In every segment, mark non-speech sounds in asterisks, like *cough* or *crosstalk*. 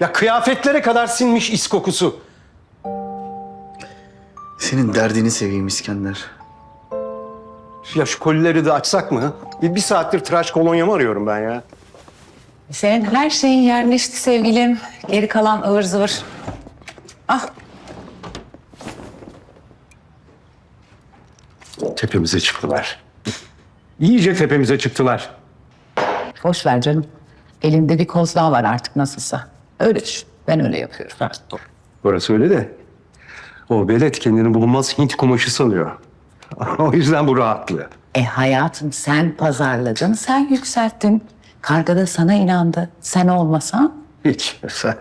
Ya kıyafetlere kadar sinmiş is kokusu. Senin derdini seveyim İskender. Ya şu kolileri de açsak mı? Bir, bir saattir tıraş kolonya mı arıyorum ben ya? Senin her şeyin yerleşti sevgilim. Geri kalan ıvır zıvır. Ah Tepemize çıktılar. İyice tepemize çıktılar. boş ver canım. Elinde bir koz daha var artık nasılsa. Öyle düşün. Ben öyle yapıyorum. Ha, Burası öyle de. O velet kendini bulunmaz Hint kumaşı sanıyor. *laughs* o yüzden bu rahatlığı. E hayatım sen pazarladın, sen yükselttin. Karga da sana inandı. Sen olmasan Hiç. Sen,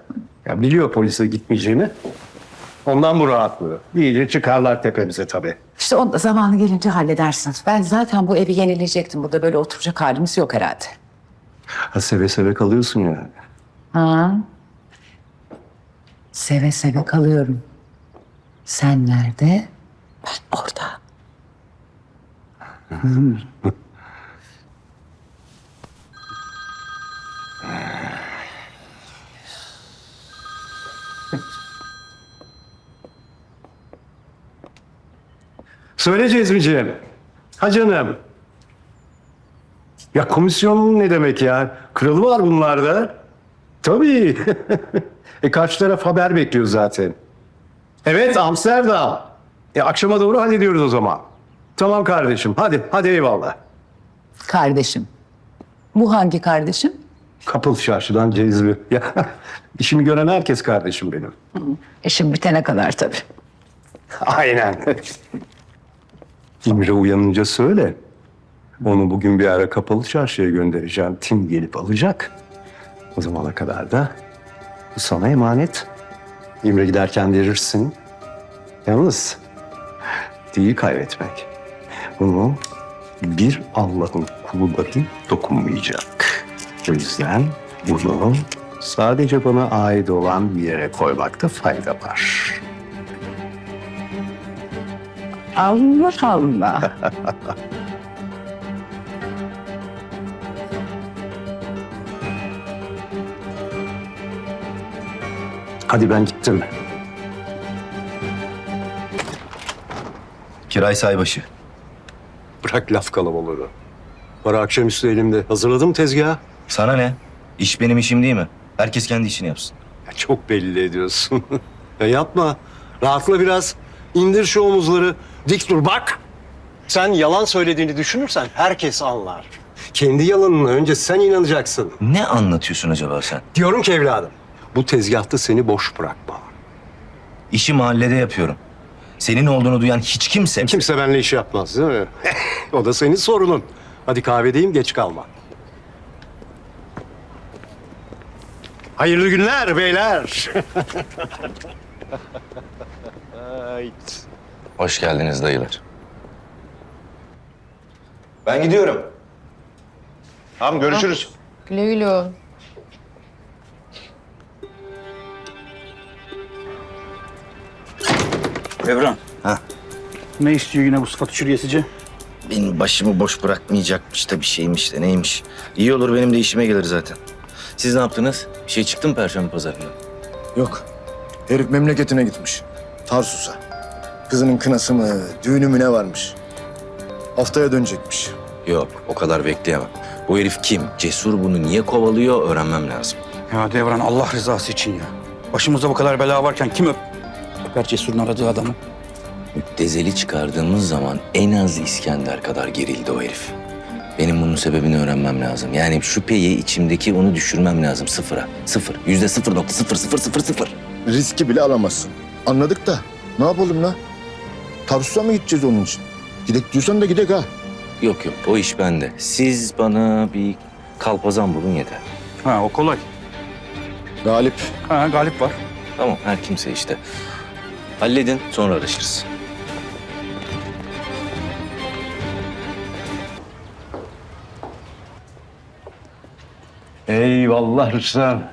ya biliyor polise gitmeyeceğini. Ondan bu rahatlığı. İyice çıkarlar tepemize tabii. işte onu da zamanı gelince halledersiniz. Ben zaten bu evi yenileyecektim. Burada böyle oturacak halimiz yok herhalde. Ha, seve seve kalıyorsun yani. Ha? Seve seve kalıyorum. Sen nerede? Ben orada. Söyle Cezmiciğim. Ha canım. Ya komisyon ne demek ya? Kralı var bunlarda. Tabii. *laughs* e karşı taraf haber bekliyor zaten. Evet Amsterdam. E akşama doğru hallediyoruz o zaman. Tamam kardeşim. Hadi, hadi eyvallah. Kardeşim. Bu hangi kardeşim? Kapıl çarşıdan Cezmi. Ya *laughs* işimi gören herkes kardeşim benim. İşim bitene kadar tabii. Aynen. İmre uyanınca söyle. Onu bugün bir ara kapalı çarşıya göndereceğim. Tim gelip alacak. O zamana kadar da sana emanet. İmre giderken verirsin. Yalnız değil kaybetmek. Bunu bir Allah'ın kulu dahi dokunmayacak. O yüzden bunu sadece bana ait olan bir yere koymakta fayda var. Allah Allah. *laughs* Hadi ben gittim. Kiray Saybaşı. Bırak laf kalabalığı. Para akşamüstü elimde. Hazırladım tezgahı. Sana ne? İş benim işim değil mi? Herkes kendi işini yapsın. Ya çok belli ediyorsun. *laughs* ya yapma. Rahatla biraz. İndir şu omuzları. Dik dur bak. Sen yalan söylediğini düşünürsen herkes anlar. Kendi yalanına önce sen inanacaksın. Ne anlatıyorsun acaba sen? Diyorum ki evladım. Bu tezgahta seni boş bırakmam. İşi mahallede yapıyorum. Senin olduğunu duyan hiç kimse... Kimse benimle iş yapmaz değil mi? *laughs* o da senin sorunun. Hadi kahvedeyim geç kalma. Hayırlı günler beyler. *laughs* Hoş geldiniz dayılar. Ben gidiyorum. Tamam görüşürüz. Güle güle Evren. Ha. Ne istiyor yine bu sıfat çürüyesici? Benim başımı boş bırakmayacakmış da bir şeymiş de neymiş. İyi olur benim de işime gelir zaten. Siz ne yaptınız? Bir şey çıktı mı Perşembe Pazarı'nda? Yok. Herif memleketine gitmiş. Tarsus'a. Kızının kınası mı, düğünü mü ne varmış. Haftaya dönecekmiş. Yok, o kadar bekleyemem. Bu herif kim? Cesur bunu niye kovalıyor öğrenmem lazım. Ya Devran Allah rızası için ya. Başımızda bu kadar bela varken kim öp... Öper Cesur'un aradığı adamı? Müptezeli çıkardığımız zaman en az İskender kadar gerildi o herif. Benim bunun sebebini öğrenmem lazım. Yani şüpheyi içimdeki onu düşürmem lazım sıfıra. Sıfır. Yüzde sıfır nokta sıfır sıfır sıfır sıfır. Riski bile alamazsın. Anladık da ne yapalım la? Tarsus'a mı gideceğiz onun için? Gidek diyorsan da gidek ha. Yok yok o iş bende. Siz bana bir kalpazan bulun yeter. Ha o kolay. Galip. Ha Galip var. Tamam her kimse işte. Halledin sonra araşırız. Eyvallah Rüstem.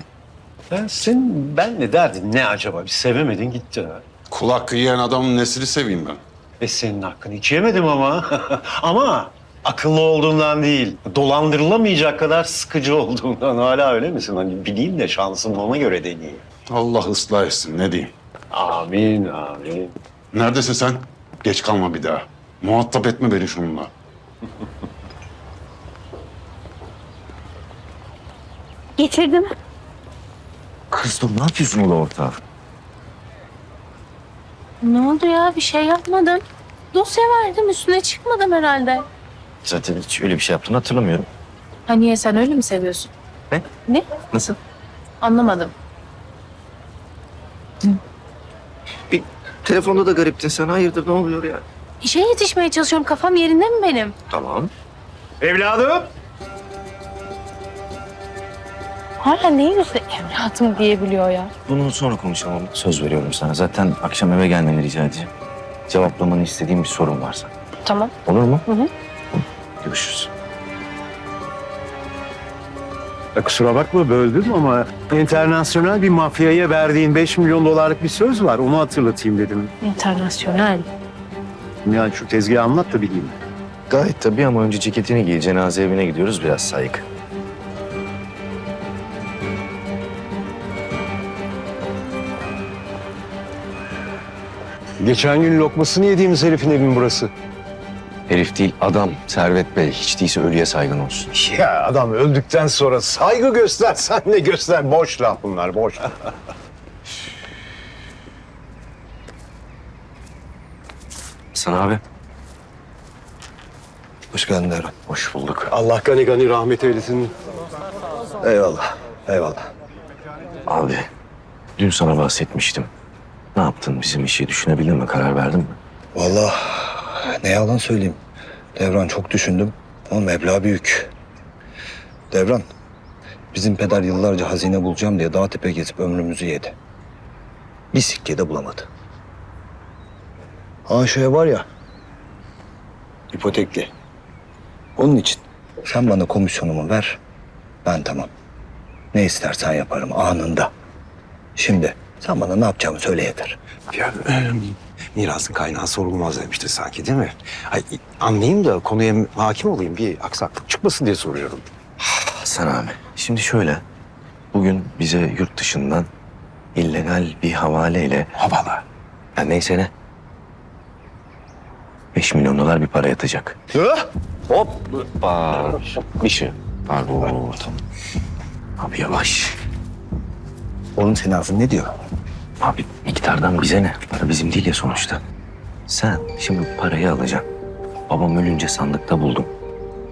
Sen benle derdin ne acaba? Bir sevemedin gitti ha. Kulak yiyen adamın nesini seveyim ben? E senin hakkını hiç yemedim ama. *laughs* ama akıllı olduğundan değil, dolandırılamayacak kadar sıkıcı olduğundan hala öyle misin? Hani bileyim de şansım ona göre deneyeyim. Allah ıslah etsin ne diyeyim. Amin, amin. Neredesin sen? Geç kalma bir daha. Muhatap etme beni şununla. Getirdim. Kız dur ne yapıyorsun ola ortağı? Ne oldu ya? Bir şey yapmadım. Dosya verdim. Üstüne çıkmadım herhalde. Zaten hiç öyle bir şey yaptığını hatırlamıyorum. Ha niye sen öyle mi seviyorsun? Ne? Ne? Nasıl? Anlamadım. Telefonda da gariptin sen. Hayırdır ne oluyor ya? İşe yetişmeye çalışıyorum. Kafam yerinde mi benim? Tamam. Evladım! Hala ne yüzle evladım diyebiliyor ya. Bunu sonra konuşalım. Söz veriyorum sana. Zaten akşam eve gelmeni rica edeceğim. Cevaplamanı istediğim bir sorun varsa. Tamam. Olur mu? Hı hı. Görüşürüz. Ya kusura bakma böldüm ama internasyonel bir mafyaya verdiğin 5 milyon dolarlık bir söz var. Onu hatırlatayım dedim. İnternasyonel. Yani şu tezgahı anlat da bileyim. Gayet tabii ama önce ceketini giy. Cenaze evine gidiyoruz biraz saygı. Geçen gün lokmasını yediğimiz herifin evi mi burası? Herif değil adam Servet Bey. Hiç değilse ölüye saygın olsun. Ya adam öldükten sonra saygı göstersen ne göster. Boş laf bunlar, boş. Sana abi. Hoş geldin. Hoş bulduk. Allah gani gani rahmet eylesin. Eyvallah, eyvallah. Abi dün sana bahsetmiştim. Ne yaptın bizim işi düşünebildin mi? Karar verdin mi? Vallahi ne yalan söyleyeyim. Devran çok düşündüm ama meblağ büyük. Devran, bizim peder yıllarca hazine bulacağım diye dağ tepe gezip ömrümüzü yedi. Bir sikke de bulamadı. Ha şöyle var ya, ipotekli. Onun için sen bana komisyonumu ver, ben tamam. Ne istersen yaparım anında. Şimdi sen bana ne yapacağımı söyle yeter. Ya, mirasın kaynağı sorulmaz demişti sanki değil mi? Ay, anlayayım da konuya hakim olayım. Bir aksaklık çıkmasın diye soruyorum. Hasan abi. Şimdi şöyle. Bugün bize yurt dışından illegal bir havaleyle Havala. ya neyse ne. 5 milyon dolar bir para yatacak. Hoppa. Bir şey. Pardon. Tamam. Abi yavaş. Oğlum senin ağzın ne diyor? Abi miktardan bize ne? Para bizim değil ya sonuçta. Sen şimdi parayı alacaksın. Babam ölünce sandıkta buldum.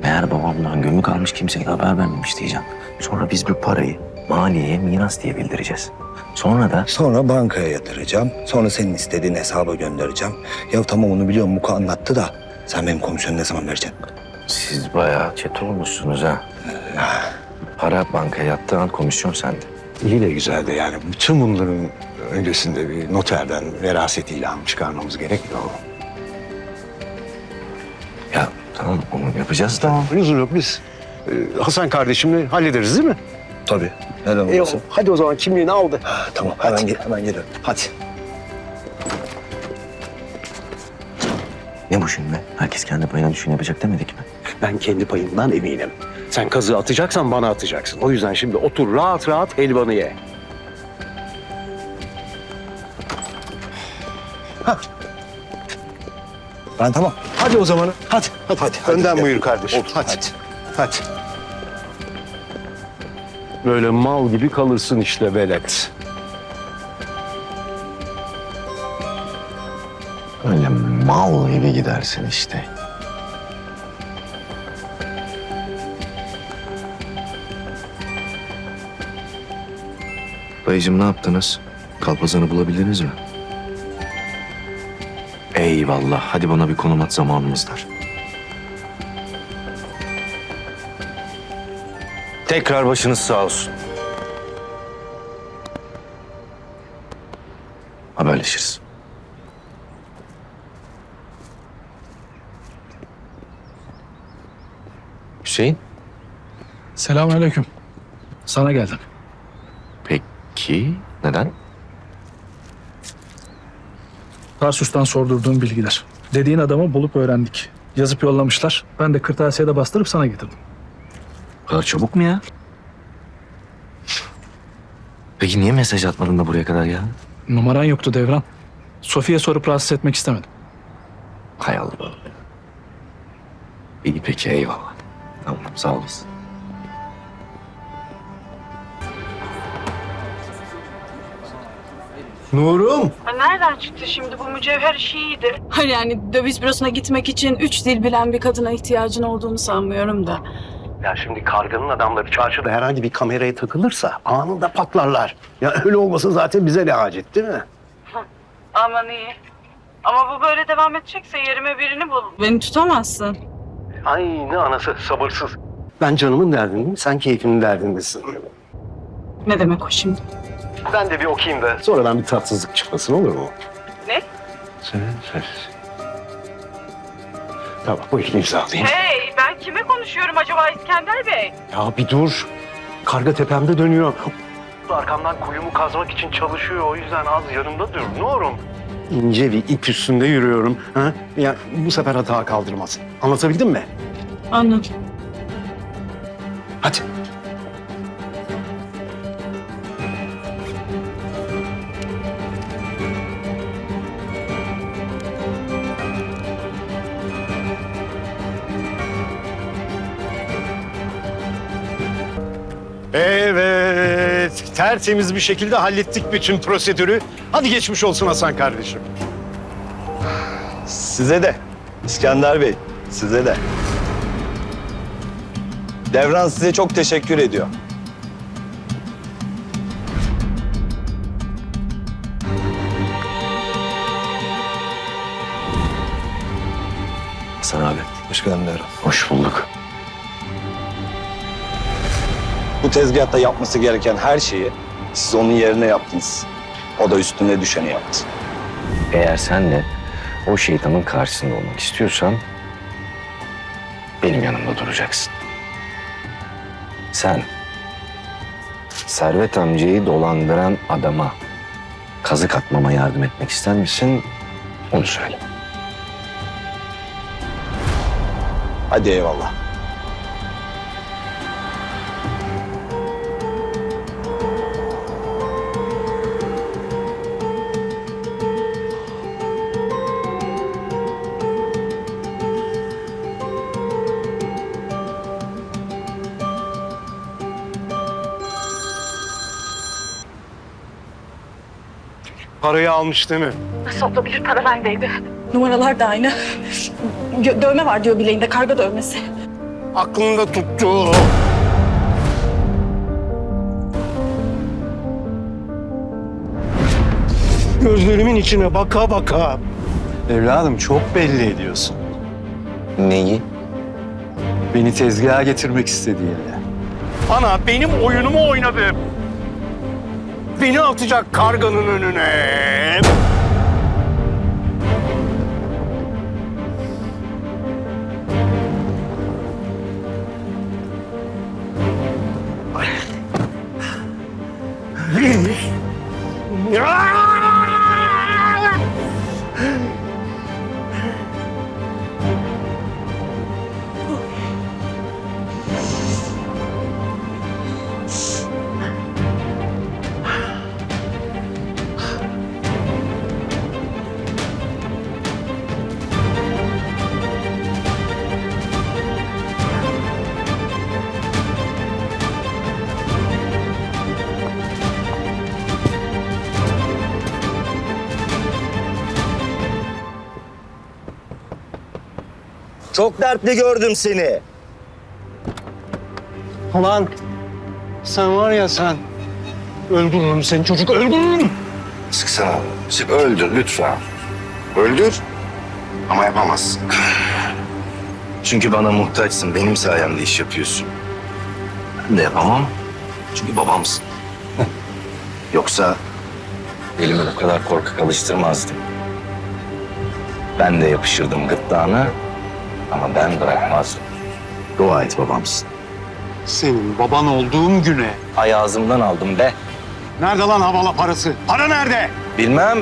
Meğer babamdan gömük almış kimseye haber vermemiş diyeceğim. Sonra biz bu parayı maliyeye miras diye bildireceğiz. Sonra da Sonra bankaya yatıracağım. Sonra senin istediğin hesaba göndereceğim. Ya tamam onu biliyorum Muka anlattı da sen benim komisyonu ne zaman vereceksin? siz bayağı çete olmuşsunuz ha. Para bankaya yattığı an komisyon sende. İyi de güzel de yani bütün bunların öncesinde bir noterden veraset ilanı çıkarmamız gerekmiyor mu? Ya tamam onu yapacağız da. Lüzum yok biz. e, Hasan kardeşimle hallederiz değil mi? Tabii. Neden E, olmasın? hadi o zaman kimliğini aldı. Ha, tamam hemen, gel, hemen geliyorum. Hadi. Ne bu şimdi? Herkes kendi payına düşün yapacak demedik mi? Ben kendi payımdan eminim. Sen kazığı atacaksan bana atacaksın. O yüzden şimdi otur rahat rahat helvanı ye. Ben tamam. Hadi o zaman. Hadi. Hadi. hadi, Önden buyur kardeşim. Otur, hadi. hadi. Hadi. Böyle mal gibi kalırsın işte velet. Öyle mal gibi gidersin işte. Dayıcım ne yaptınız? Kalpazanı bulabildiniz mi? Eyvallah. Hadi bana bir konum at zamanımız dar. Tekrar başınız sağ olsun. Haberleşiriz. Hüseyin. Selamünaleyküm. Sana geldim. Peki neden? Tarsus'tan sordurduğum bilgiler. Dediğin adamı bulup öğrendik. Yazıp yollamışlar. Ben de kırtasiyede bastırıp sana getirdim. Bu kadar çabuk mu ya? Peki niye mesaj atmadın da buraya kadar ya? Numaran yoktu Devran. Sofi'ye sorup rahatsız etmek istemedim. Hay Allah. İyi peki eyvallah. Tamam sağ olasın. Nurum. Nereden çıktı şimdi bu mücevher işi iyiydi. Hayır yani döviz bürosuna gitmek için üç dil bilen bir kadına ihtiyacın olduğunu sanmıyorum da. Ya şimdi karganın adamları çarşıda herhangi bir kameraya takılırsa anında patlarlar. Ya öyle olmasa zaten bize ne hacet değil mi? Aman iyi. Ama bu böyle devam edecekse yerime birini bul. Beni tutamazsın. Aynı anası sabırsız. Ben canımın derdindeyim, sen keyfinin derdindesin. Ne demek o şimdi? Ben de bir okuyayım da sonradan bir tatsızlık çıkmasın olur mu? Ne? Sen, sen. Tamam buyurun imzalayayım. Hey ben kime konuşuyorum acaba İskender Bey? Ya bir dur. Karga tepemde dönüyor. Arkamdan kuyumu kazmak için çalışıyor. O yüzden az yanımda dur. Ne olur. İnce bir ip üstünde yürüyorum. Ha? Ya bu sefer hata kaldırmaz. Anlatabildim mi? Anladım. Tertemiz bir şekilde hallettik bütün prosedürü. Hadi geçmiş olsun Hasan kardeşim. Size de. İskender Bey, size de. Devran size çok teşekkür ediyor. Hasan abi. Hoş geldin Devran. Hoş bulduk. Bu tezgahta yapması gereken her şeyi siz onun yerine yaptınız. O da üstüne düşeni yaptı. Eğer sen de o şeytanın karşısında olmak istiyorsan benim yanımda duracaksın. Sen Servet amcayı dolandıran adama kazık atmama yardım etmek ister misin? Onu söyle. Hadi eyvallah. Parayı almış değil mi? Nasıl olabilir para bendeydi. Numaralar da aynı. Gö- dövme var diyor bileğinde karga dövmesi. Aklında tuttu. Gözlerimin içine baka baka. Evladım çok belli ediyorsun. Neyi? Beni tezgaha getirmek istediğini. Ana benim oyunumu oynadı. Beni atacak karganın önüne. Çok dertli gördüm seni. Ulan sen var ya sen. Öldürürüm seni çocuk öldürürüm. Sıksana. Sık öldür lütfen. Öldür. Ama yapamazsın. Çünkü bana muhtaçsın. Benim sayemde iş yapıyorsun. Ben de yapamam. Çünkü babamsın. *laughs* Yoksa elimi bu kadar korkak alıştırmazdım. Ben de yapışırdım gırtlağına ama ben bırakmazdım. Dua et babamsın. Senin baban olduğum güne. Ay ağzımdan aldım be. Nerede lan havala parası? Para nerede? Bilmem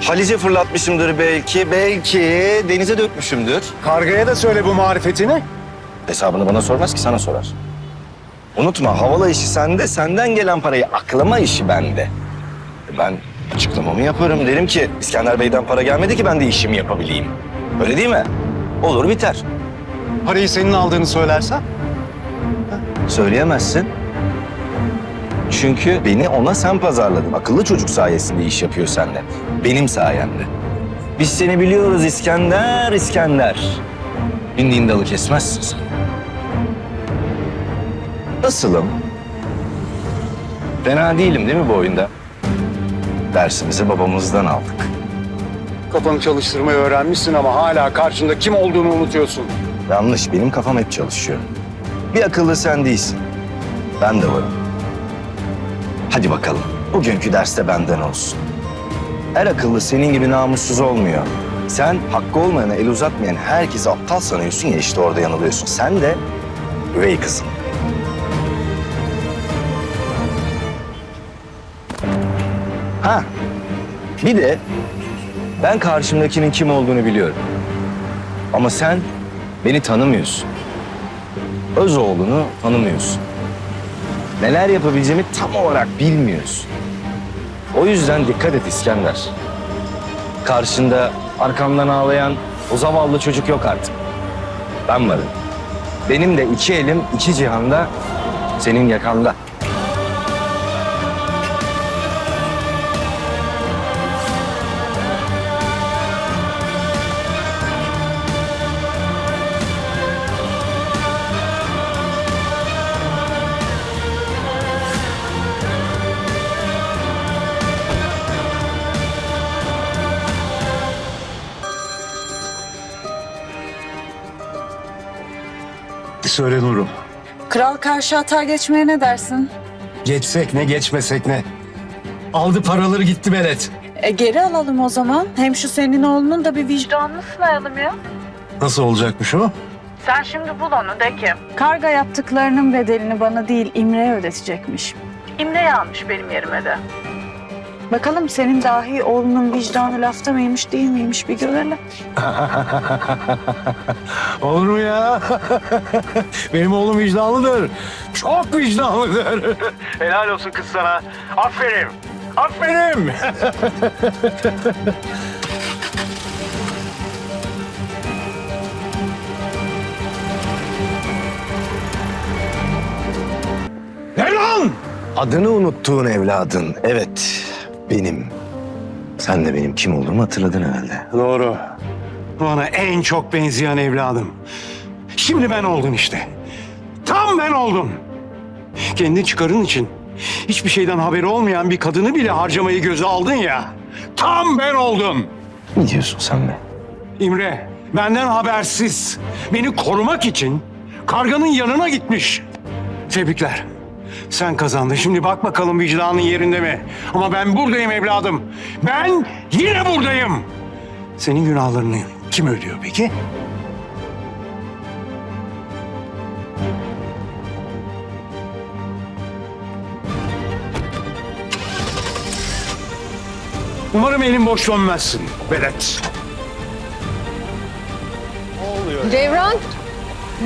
Halice fırlatmışımdır belki, belki denize dökmüşümdür. Kargaya da söyle bu marifetini. Hesabını bana sormaz ki sana sorar. Unutma havalı işi sende, senden gelen parayı aklama işi bende. Ben açıklamamı yaparım. Derim ki İskender Bey'den para gelmedi ki ben de işimi yapabileyim. Öyle değil mi? Olur biter. Parayı senin aldığını söylersen? Söyleyemezsin. Çünkü beni ona sen pazarladın. Akıllı çocuk sayesinde iş yapıyor sende. Benim sayemde. Biz seni biliyoruz İskender, İskender. Bindiğin dalı kesmezsin sen. Nasılım? Fena değilim değil mi bu oyunda? Dersimizi babamızdan aldık. Kafanı çalıştırmayı öğrenmişsin ama hala karşında kim olduğunu unutuyorsun. Yanlış, benim kafam hep çalışıyor. Bir akıllı sen değilsin. Ben de varım. Hadi bakalım, bugünkü derste benden olsun. Her akıllı senin gibi namussuz olmuyor. Sen hakkı olmayana el uzatmayan herkesi aptal sanıyorsun ya işte orada yanılıyorsun. Sen de üvey kızım. Ha, bir de ben karşımdakinin kim olduğunu biliyorum. Ama sen beni tanımıyorsun. Özoğlunu tanımıyorsun. Neler yapabileceğimi tam olarak bilmiyorsun. O yüzden dikkat et İskender. Karşında arkamdan ağlayan o zavallı çocuk yok artık. Ben varım. Benim de iki elim iki cihanda senin yakanda. Söyle Nur'um. Kral karşı atağa geçmeye ne dersin? Geçsek ne geçmesek ne. Aldı paraları gitti Belet. E geri alalım o zaman. Hem şu senin oğlunun da bir vicdanını sınayalım ya. Nasıl olacakmış o? Sen şimdi bul onu de ki. Karga yaptıklarının bedelini bana değil İmre'ye ödetecekmiş. İmre'yi almış benim yerime de. Bakalım senin dahi oğlunun vicdanı lafta mıymış değil miymiş bir görelim. *laughs* Olur mu ya? *laughs* Benim oğlum vicdanlıdır. Çok vicdanlıdır. *laughs* Helal olsun kız sana. Aferin. Aferin. Adını unuttuğun evladın. Evet, benim. Sen de benim kim olduğumu hatırladın herhalde. Doğru. Bana en çok benzeyen evladım. Şimdi ben oldum işte. Tam ben oldum. Kendi çıkarın için hiçbir şeyden haberi olmayan bir kadını bile harcamayı göze aldın ya. Tam ben oldum. Ne diyorsun sen be? İmre benden habersiz beni korumak için karganın yanına gitmiş. Tebrikler. Sen kazandın. Şimdi bak bakalım vicdanın yerinde mi? Ama ben buradayım evladım. Ben yine buradayım. Senin günahlarını kim ödüyor peki? Umarım elin boş dönmezsin Belet. Devran!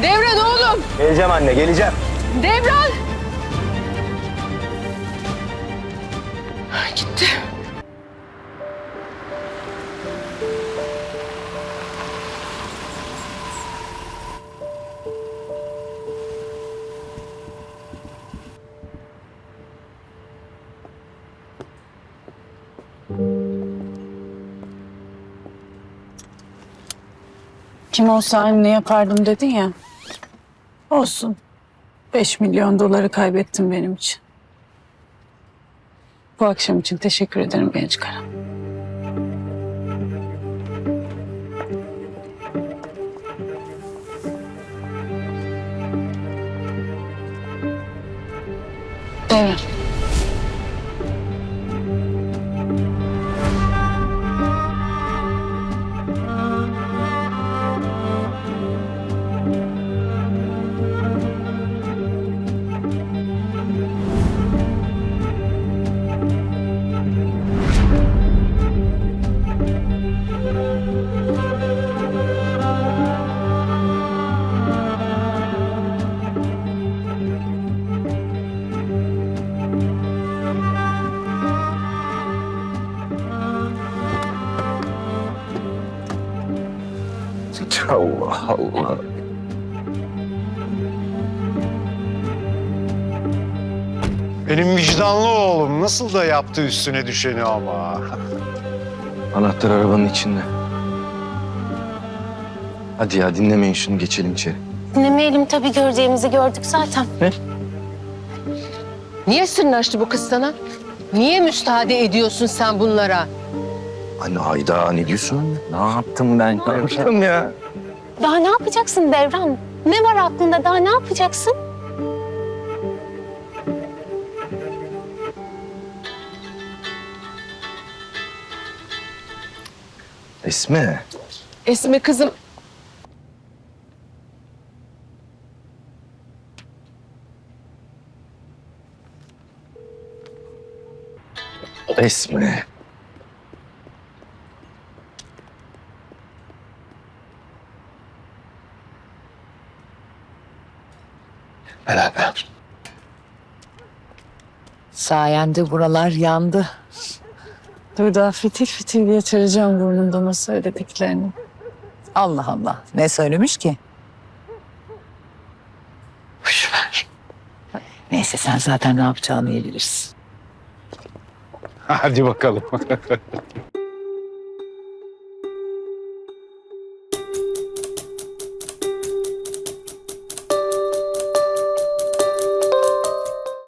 Devran oğlum! Geleceğim anne, geleceğim. Devran! Gitti. Kim olsaydım ne yapardım dedin ya. Olsun. Beş milyon doları kaybettin benim için. Bu akşam için teşekkür ederim genç karım. Evet. Allah. Benim vicdanlı oğlum nasıl da yaptı üstüne düşeni ama. Anahtar arabanın içinde. Hadi ya dinlemeyin şunu geçelim içeri. Dinlemeyelim tabii göreceğimizi gördük zaten. Niye sırnaştı bu kız sana? Niye müsaade ediyorsun sen bunlara? Anne hayda ne diyorsun anne? Ne yaptım ben? Ne yaptım ya? Daha ne yapacaksın Devran? Ne var aklında daha ne yapacaksın? Esme. Esme kızım. Esme. Beraber. Sayende buralar yandı. Dur daha fitil fitil getireceğim burnumdan o söylediklerini. Allah Allah. Ne söylemiş ki? Boş ver. Neyse sen zaten ne yapacağını iyi bilirsin. Hadi bakalım. *laughs*